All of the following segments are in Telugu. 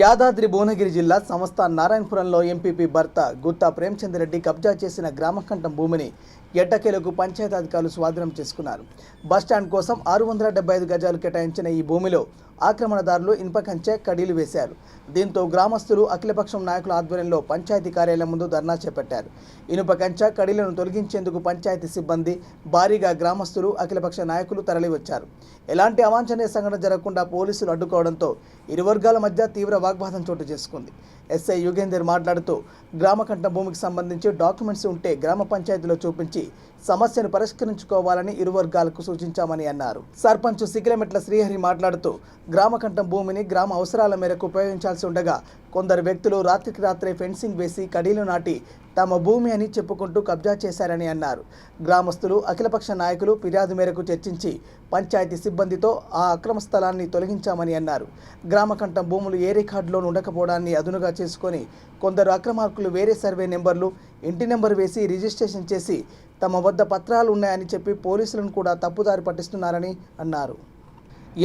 యాదాద్రి భువనగిరి జిల్లా సంస్థ నారాయణపురంలో ఎంపీపీ భర్త గుత్తా ప్రేమచంద్రెడ్డి కబ్జా చేసిన గ్రామకంఠం భూమిని ఎట్టకేలకు పంచాయతీధికారులు స్వాధీనం చేసుకున్నారు. బస్టాండ్ కోసం ఆరు వందల డెబ్బై ఐదు గజాలు కేటాయించిన ఈ భూమిలో ఆక్రమణదారులు ఇనుప కంచె కడీలు వేశారు. దీంతో గ్రామస్తులు అఖిలపక్షం నాయకుల ఆధ్వర్యంలో పంచాయతీ కార్యాలయం ముందు ధర్నా చేపట్టారు. ఇనుప కంచె కడీలను తొలగించేందుకు పంచాయతీ సిబ్బంది భారీగా గ్రామస్తులు అఖిలపక్ష నాయకులు తరలివచ్చారు. ఎలాంటి అవాంఛనీయ సంఘటన జరగకుండా పోలీసులు అడ్డుకోవడంతో ఇరు వర్గాల మధ్య తీవ్ర వాగ్వాదం చోటు చేసుకుంది. ఎస్ఐ యుగేందర్ మాట్లాడుతూ గ్రామకంఠ భూమికి సంబంధించి డాక్యుమెంట్స్ ఉంటే గ్రామ పంచాయతీలో చూపించి సమస్యను పరిష్కరించుకోవాలని ఇరు వర్గాలకు సూచించామని అన్నారు. సర్పంచ్ సిగ్లమెట్ల శ్రీహరి మాట్లాడుతూ గ్రామకంఠం భూమిని గ్రామ అవసరాల మేరకు ఉపయోగించాల్సి ఉండగా కొందరు వ్యక్తులు రాత్రికి రాత్రే ఫెన్సింగ్ వేసి కడీలు నాటి తమ భూమి అని చెప్పుకుంటూ కబ్జా చేశారని అన్నారు. గ్రామస్తులు అఖిలపక్ష నాయకులు ఫిర్యాదు మేరకు చర్చించి పంచాయతీ సిబ్బందితో ఆ అక్రమ స్థలాన్ని తొలగించామని అన్నారు. గ్రామకంఠం భూములు ఏ రికార్డులో ఉండకపోవడాన్ని అదునుగా చేసుకొని కొందరు అక్రమార్కులు వేరే సర్వే నెంబర్లు ఇంటి నెంబర్ వేసి రిజిస్ట్రేషన్ చేసి తమ వద్ద పత్రాలు ఉన్నాయని చెప్పి పోలీసులను కూడా తప్పుదారి పట్టిస్తున్నారని అన్నారు.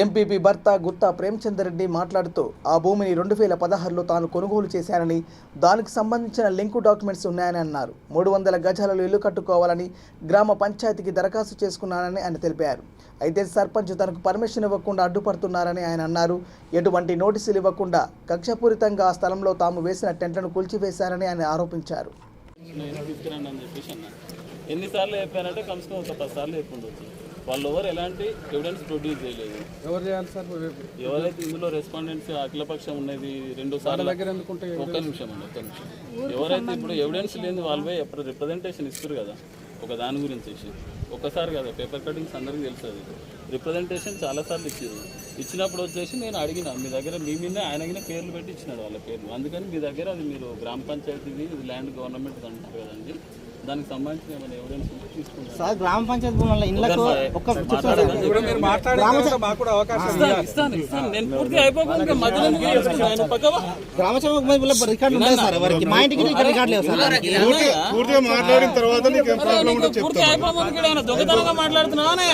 ఎంపీపీ భర్త గుత్తా ప్రేమచందరెడ్డి మాట్లాడుతూ ఆ భూమిని రెండు వేల పదహారులో తాను కొనుగోలు చేశానని దానికి సంబంధించిన లింకు డాక్యుమెంట్స్ ఉన్నాయని అన్నారు. మూడు వందల గజాలలో ఇల్లు కట్టుకోవాలని గ్రామ పంచాయతీకి దరఖాస్తు చేసుకున్నానని ఆయన తెలిపారు. అయితే సర్పంచ్ తనకు పర్మిషన్ ఇవ్వకుండా అడ్డుపడుతున్నారని ఆయన అన్నారు. ఎటువంటి నోటీసులు ఇవ్వకుండా కక్షపూరితంగా ఆ స్థలంలో తాము వేసిన టెంట్లను కూల్చివేశారని ఆయన ఆరోపించారు. ఎన్నిసార్లు చెప్పానంటే కమ్స్ ఒక పది సార్లు చెప్పుండొచ్చు వాళ్ళు ఎవరు ఎలాంటి ఎవిడెన్స్ ప్రొడ్యూస్ చేయలేదు. ఎవరు చేయాలి సార్ ఎవరైతే ఇందులో రెస్పాండెంట్స్ అఖిలపక్షం ఉన్నది రెండు సార్లు ఒక్క నిమిషం అండి ఒక్క నిమిషం. ఎవరైతే ఇప్పుడు ఎవిడెన్స్ లేని వాళ్ళవే ఎప్పుడు రిప్రజెంటేషన్ ఇస్తారు కదా ఒక దాని గురించి ఇచ్చి ఒక్కసారి కదా పేపర్ కటింగ్స్ అందరికీ తెలుసు అది. రిప్రజెంటేషన్ చాలాసార్లు ఇచ్చారు. ఇచ్చినప్పుడు వచ్చేసి నేను అడిగిన మీ దగ్గర మీ మీద ఆయనగిన పేర్లు పెట్టి ఇచ్చినాడు వాళ్ళ పేర్లు. అందుకని మీ దగ్గర అది మీరు గ్రామ పంచాయతీది ఇది ల్యాండ్ గవర్నమెంట్ అంటారు కదండి. దానికి సంబంధించిన ఏమైనా ఎవిడెన్స్ ఉంటే తీసుకుంటాను సార్ గ్రామ పంచాయతీ భూముల ఇళ్ళకు ఒక్క ఇస్తాను ఇస్తాను నేను అయిపోకుండా మధ్యలో? ఆయన పక్కవా? గ్రామ సభ రికార్డు సార్ ఎవరికి మా ఇంటికి రికార్డు లేవు సార్. పూర్తిగా మాట్లాడిన తర్వాత నీకు పూర్తి దొంగతనంగా మాట్లాడుతున్నావానే?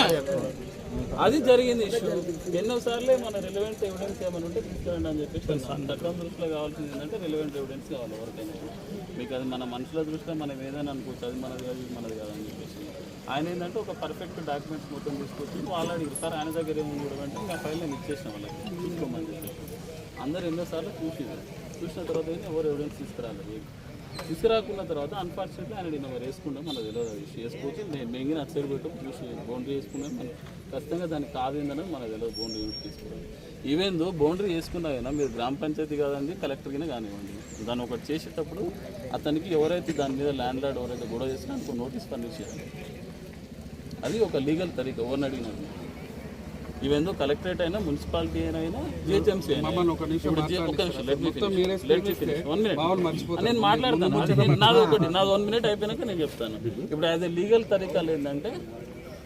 అది జరిగింది. ఇష్యూ ఎన్నో సార్లు మన రిలవెంట్ ఎవిడెన్స్ ఏమైనా ఉంటే తీసుకురండి అని చెప్పేసి. చట్టం దృష్టిలో కావాల్సింది ఏంటంటే రిలవెంట్ ఎవిడెన్స్ కావాలి ఎవరికైనా. మీకు అది మన మనుషుల దృష్టిలో మనం ఏదైనా అనుకోవచ్చు అది మనది కాదు ఇది మనది కాదు అని చెప్పేసి. ఆయన ఏంటంటే ఒక పర్ఫెక్ట్ డాక్యుమెంట్స్ మొత్తం తీసుకొచ్చి వాళ్ళు అడిగారు సార్ ఆయన దగ్గర ఏముంది కూడా అంటే ఇంకా ఫైల్ నేను ఇచ్చేసిన వాళ్ళకి చూసుకోమని చెప్పేసి. అందరు ఎన్నోసార్లు చూసినారు చూసిన తర్వాత ఎవరు ఎవిడెన్స్ తీసుకురాలేదు? తీసుకురాకున్న తర్వాత అన్ఫార్చునేట్లీ ఆయన నిన్న మరి వేసుకుంటాం మనకు తెలియదు అది వేసుకోవచ్చు నేను మెంగిన అటు సైడ్ పెట్టాం చూసి బౌండరీ వేసుకున్నాం. మనం ఖచ్చితంగా దానికి కాదేందని మనకు తెలియదు బౌండరీ తీసుకోవాలి ఈవెన్ దో బౌండరీ వేసుకున్నా మీరు గ్రామ పంచాయతీ కాదండి కలెక్టర్కినే కానివ్వండి. దాన్ని ఒకటి చేసేటప్పుడు అతనికి ఎవరైతే దాని మీద ల్యాండ్ లార్డ్ ఎవరైతే గొడవ చేసినా నోటీస్ పని చేయాలి. అది ఒక లీగల్ తరీక ఎవరిని అడిగినట్టు ఇవేందో కలెక్టరేట్ అయినా మున్సిపాలిటీ అయినా జిహెచ్ఎంసీ. నేను మాట్లాడతాను. నాది ఒకటి. నాది వన్ మినిట్ అయిపోయినాక నేను చెప్తాను. ఇప్పుడు యాజ్ ఎ లీగల్ తరీకాలు ఏంటంటే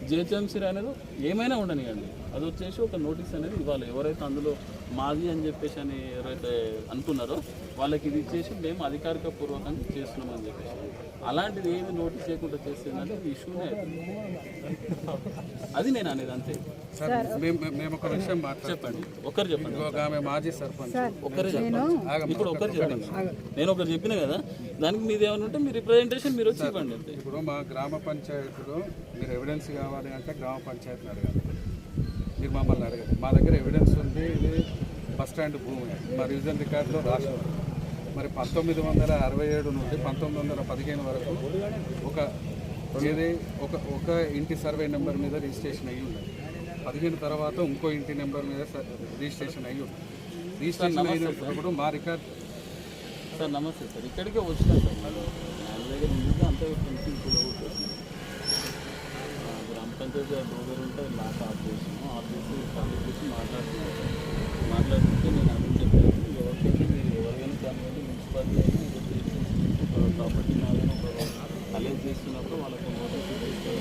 జిహెచ్ఎంసీ అనేది ఏమైనా ఉండనియండి. అది వచ్చేసి ఒక నోటీస్ అనేది ఇవ్వాలి. ఎవరైతే అందులో మాది అని చెప్పేసి అని ఎవరైతే అనుకున్నారో వాళ్ళకి ఇది ఇచ్చేసి మేము అధికారిక పూర్వకంగా చేస్తున్నామని చెప్పేసి. అలాంటిది ఏమి నోటీస్ చేయకుండా చేస్తుందంటే ఇది ఇష్యూనే అది నేను అనేది అంతే. మేము మేము ఒక విషయం చెప్పండి. ఒక్కరు చెప్పండి. ఒక ఆమె మాజీ సర్పంచ్. చెప్పండి. ఇప్పుడు ఒక్కరు చెప్పండి. నేను ఒకరు చెప్పిన కదా దానికి మీది ఏమైనా ఉంటే మీ రిప్రజెంటేషన్ మీరు వచ్చి ఇవ్వండి ఇప్పుడు మా గ్రామ పంచాయతీలో మీరు ఎవిడెన్స్ కావాలి అంటే గ్రామ పంచాయతీని అడగాలి మీరు మమ్మల్ని అడగాలి మా దగ్గర ఎవిడెన్స్ ఉంది ఇది బస్ స్టాండ్ భూమి. మా రివిజన్ రికార్డులో ఉంది. మరి పంతొమ్మిది వందల అరవై ఏడు నుండి పంతొమ్మిది వందల పదిహేను వరకు ఒక ఏది? ఒక ఒక ఇంటి సర్వే నెంబర్ మీద రిజిస్ట్రేషన్ అయ్యి ఉంది పదిహేను తర్వాత ఇంకో ఇంటి నెంబర్ మీద రిజిస్ట్రేషన్ అయ్యి రిజిస్ట్రేషన్ అయినప్పుడు మా రికార్డ్ సార్ నమస్తే సార్. ఇక్కడికే వచ్చినా సార్. దగ్గర నిజంగా అంతే పెన్షన్ కూడా గ్రామ పంచాయతీ డోగర్ ఉంటే లాక్ ఆఫ్ చేసాము ఆఫ్ చేసి పబ్లిక్ చేసి మాట్లాడుతున్నాను మాట్లాడుతుంటే నేను అదే చెప్పాను. ఎవరికైనా మీరు ఎవరికైనా కానివ్వండి మున్సిపాలిటీ అయినా ప్రాపర్టీ నాదైనా ఒక అలెజ్ చేస్తున్నప్పుడు వాళ్ళకి నోటీస్ అయితే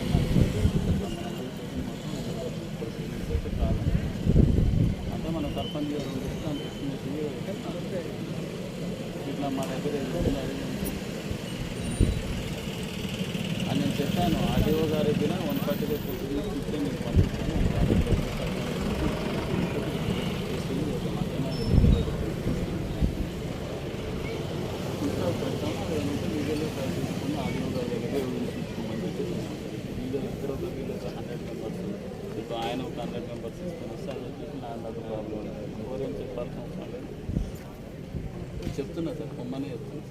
ఇట్లా మా దగ్గర అని నేను చెప్పాను ఆర్డీఓ గారి దిన వన్ ఫార్టీ ఫైవ్ ప్రొసీజర్ ఇస్తే నేను పంపిస్తాను ఇంట్లో పెడతాము అది ఏంటంటే లీగల్గా ప్రయత్నించుకుని ఆర్డీఓ గారి దగ్గర వివరించుకోమని ఇప్పుడు ఆయన ఒక హండ్రెడ్ మెంబర్స్ తీసుకొని వస్తే అది ప్రాబ్లం ఎవరేం చెప్పాల్సిన అవసరం లేదు చెప్తున్నా సార్ పొమ్మని చెప్తున్నా.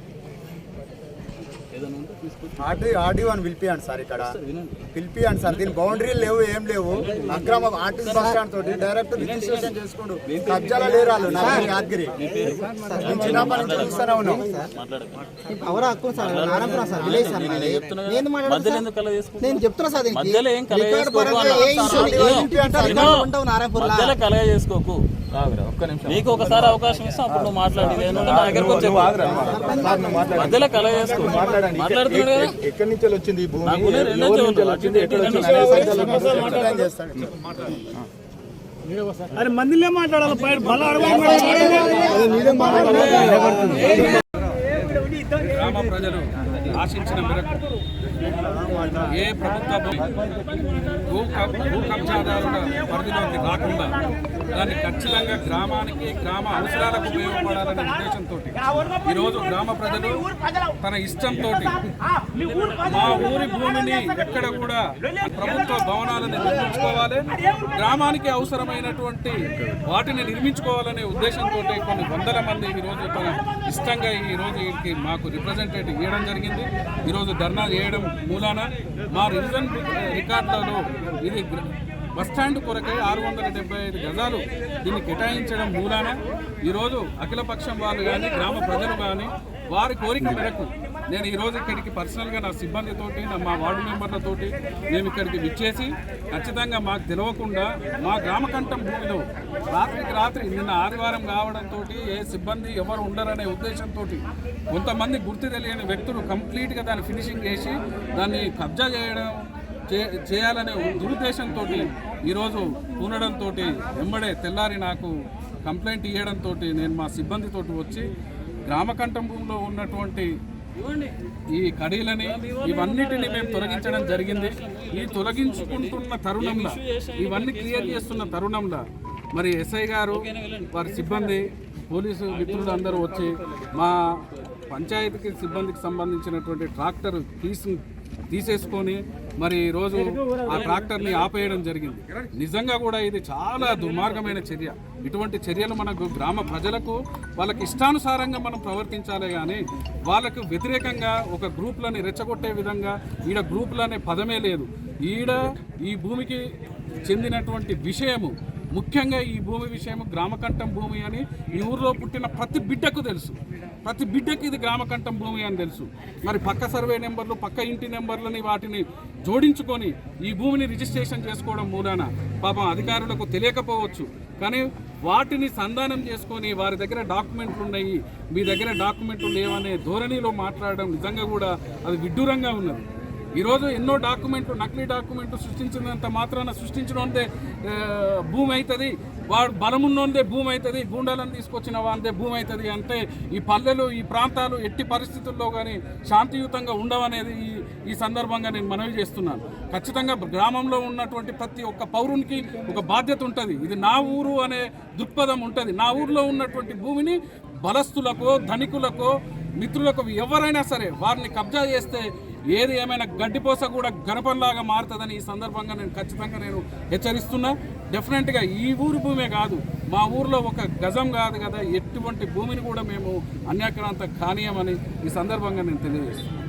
ఏదైనా ఉంటే తీసుకొచ్చి ఆర్డీ ఆర్డీఓ అని పిలిపియండి సార్ ఇక్కడ. సార్ వినండి. పిలిపియండి సార్ దీని బౌండరీలు లేవు ఏం లేవు. అక్రమ ఆర్టీసీ బస్ స్టాండ్ తోటి డైరెక్ట్ రిజిస్ట్రేషన్ చేసుకుంటూ కబ్జాల లేరాలు నా పేరు యాదగిరి. నేను చిన్నప్పటి నుంచి చూస్తూనే ఉన్నాం మాట్లాడకండి. ఎవరు హక్కు sir Narayanapuram sir village sir నాది. చెప్తున్నా నేను మాట్లాడను మధ్యలో సార్. ఎందుకు కల చేసుకుంటున్నా నేను చెప్తున్నా సార్ దీనికి. మధ్యలో ఏం కలగ రికార్డ్ చేసుకోకు పరంగా అన్న. ఏ ఇష్యూ విను. ఇంటి అంటారు, విను. రికార్డు ఉండవు నారాయణపూర్లో. మధ్యలో కలగ చేసుకోకు. నీకు ఒకసారి అవకాశం ఇస్తే అప్పుడు నువ్వు మాట్లాడి. నా దగ్గరకు వచ్చే మధ్యలో కలగ చేసుకో మాట్లాడుతున్నాడు కదా? ఎక్కడి నుంచి వచ్చింది ఈ భూమి? నాకు రెండు నుంచి వచ్చింది. వచ్చింది? ఎక్కడ వచ్చింది? ఎక్స్ప్లెయిన్ చేస్తాడు గ్రామ ప్రజలు ఆశించిన మేరకు ఏ ప్రభుత్వ భూ భూ కబ్జాదారుల పరిధిలోకి రాకుండా దాన్ని ఖచ్చితంగా గ్రామానికి గ్రామ అవసరాలకు ఉపయోగపడాలనే ఉద్దేశంతో ఈరోజు గ్రామ ప్రజలు తన ఇష్టంతో మా ఊరి భూమిని ఎక్కడ కూడా ప్రభుత్వ భవనాలను నిర్మించుకోవాలి గ్రామానికి అవసరమైనటువంటి వాటిని నిర్మించుకోవాలనే ఉద్దేశంతో కొన్ని వందల మంది ఈరోజు తన ఇష్టంగా ఈరోజు మాకు రిప్రజెంటేటివ్ ఇవ్వడం జరిగింది. ఈరోజు ధర్నా చేయడం మూలాన మా రివిజన్ రికార్డులలో ఇది బస్టాండ్ బస్ స్టాండ్ కొరకై ఆరు వందల డెబ్బై ఐదు గజాలు దీన్ని కేటాయించడం మూలాన. ఈరోజు అఖిలపక్షం వాళ్ళు కానీ గ్రామ ప్రజలు కానీ వారి కోరిక మేరకు నేను ఈరోజు ఇక్కడికి పర్సనల్గా నా సిబ్బందితోటి నా మా వార్డు మెంబర్లతోటి మేము ఇక్కడికి విచ్చేసి ఖచ్చితంగా మాకు తెలియకుండా మా గ్రామకంఠం భూమిలో రాత్రికి రాత్రి నిన్న ఆదివారం కావడంతో ఏ సిబ్బంది ఎవరు ఉండరనే ఉద్దేశంతో కొంతమంది గుర్తు తెలియని వ్యక్తులు కంప్లీట్గా దాన్ని ఫినిషింగ్ చేసి దాన్ని కబ్జా చేయడం చే- చేయాలనే దురుద్దేశంతో ఈరోజు పూనడంతో వెంబడే తెల్లారి నాకు కంప్లైంట్ ఇవ్వడంతో నేను మా సిబ్బందితోటి వచ్చి గ్రామకంఠం భూమిలో ఉన్నటువంటి ఈ కడీలని ఇవన్నిటిని మేము తొలగించడం జరిగింది. ఈ తొలగించుకుంటున్న తరుణంలో ఇవన్నీ క్లియర్ చేస్తున్న తరుణంలో మరి ఎస్ఐ గారు వారి సిబ్బంది పోలీసు మిత్రులు అందరూ వచ్చి మా పంచాయతీకి సిబ్బందికి సంబంధించినటువంటి ట్రాక్టర్ తీసి తీసేసుకొని మరి ఈరోజు ఆ ట్రాక్టర్ని ఆపేయడం జరిగింది. నిజంగా కూడా ఇది చాలా దుర్మార్గమైన చర్య. ఇటువంటి చర్యలు మనకు గ్రామ ప్రజలకు వాళ్ళకి ఇష్టానుసారంగా మనం ప్రవర్తించాలి కానీ వాళ్ళకు వ్యతిరేకంగా ఒక గ్రూప్లని రెచ్చగొట్టే విధంగా ఈడ గ్రూపులు అనే పదమే లేదు. ఈడ ఈ భూమికి చెందినటువంటి విషయము ముఖ్యంగా ఈ భూమి విషయం గ్రామకంఠం భూమి అని ఈ ఊర్లో పుట్టిన ప్రతి బిడ్డకు తెలుసు. ప్రతి బిడ్డకి ఇది గ్రామకంఠం భూమి అని తెలుసు. మరి పక్క సర్వే నెంబర్లు పక్క ఇంటి నెంబర్లని వాటిని జోడించుకొని ఈ భూమిని రిజిస్ట్రేషన్ చేసుకోవడం మూలాన పాపం అధికారులకు తెలియకపోవచ్చు. కానీ వాటిని సంధానం చేసుకొని వారి దగ్గర డాక్యుమెంట్లు ఉన్నాయి. మీ దగ్గర డాక్యుమెంట్లు లేవనే ధోరణిలో మాట్లాడడం నిజంగా కూడా అది విడ్డూరంగా ఉన్నది. ఈరోజు ఎన్నో డాక్యుమెంట్లు నకిలీ డాక్యుమెంట్లు సృష్టించినంత మాత్రాన సృష్టించినోందే భూమి అవుతుంది వాడు బలమున్నోందే భూమి అవుతుంది గూండాలను తీసుకొచ్చిన వాందే భూమి అవుతుంది అంటే ఈ పల్లెలు ఈ ప్రాంతాలు ఎట్టి పరిస్థితుల్లో కానీ శాంతియుతంగా ఉండవనేది ఈ ఈ సందర్భంగా నేను మనవి చేస్తున్నాను. ఖచ్చితంగా గ్రామంలో ఉన్నటువంటి ప్రతి ఒక్క పౌరునికి ఒక బాధ్యత ఉంటుంది. ఇది నా ఊరు అనే దృక్పథం ఉంటుంది. నా ఊరిలో ఉన్నటువంటి భూమిని బలస్తులకో ధనికులకో మిత్రులకు ఎవరైనా సరే వారిని కబ్జా చేస్తే ఏది ఏమైనా గడ్డిపోస కూడా గణపంలాగా మారుతుందని ఈ సందర్భంగా నేను ఖచ్చితంగా నేను హెచ్చరిస్తున్నా. డెఫినెట్గా ఈ ఊరు భూమే కాదు మా ఊర్లో ఒక గజం కాదు కదా ఎటువంటి భూమిని కూడా మేము అన్యాక్రాంత కానీయమని ఈ సందర్భంగా నేను తెలియజేస్తున్నాను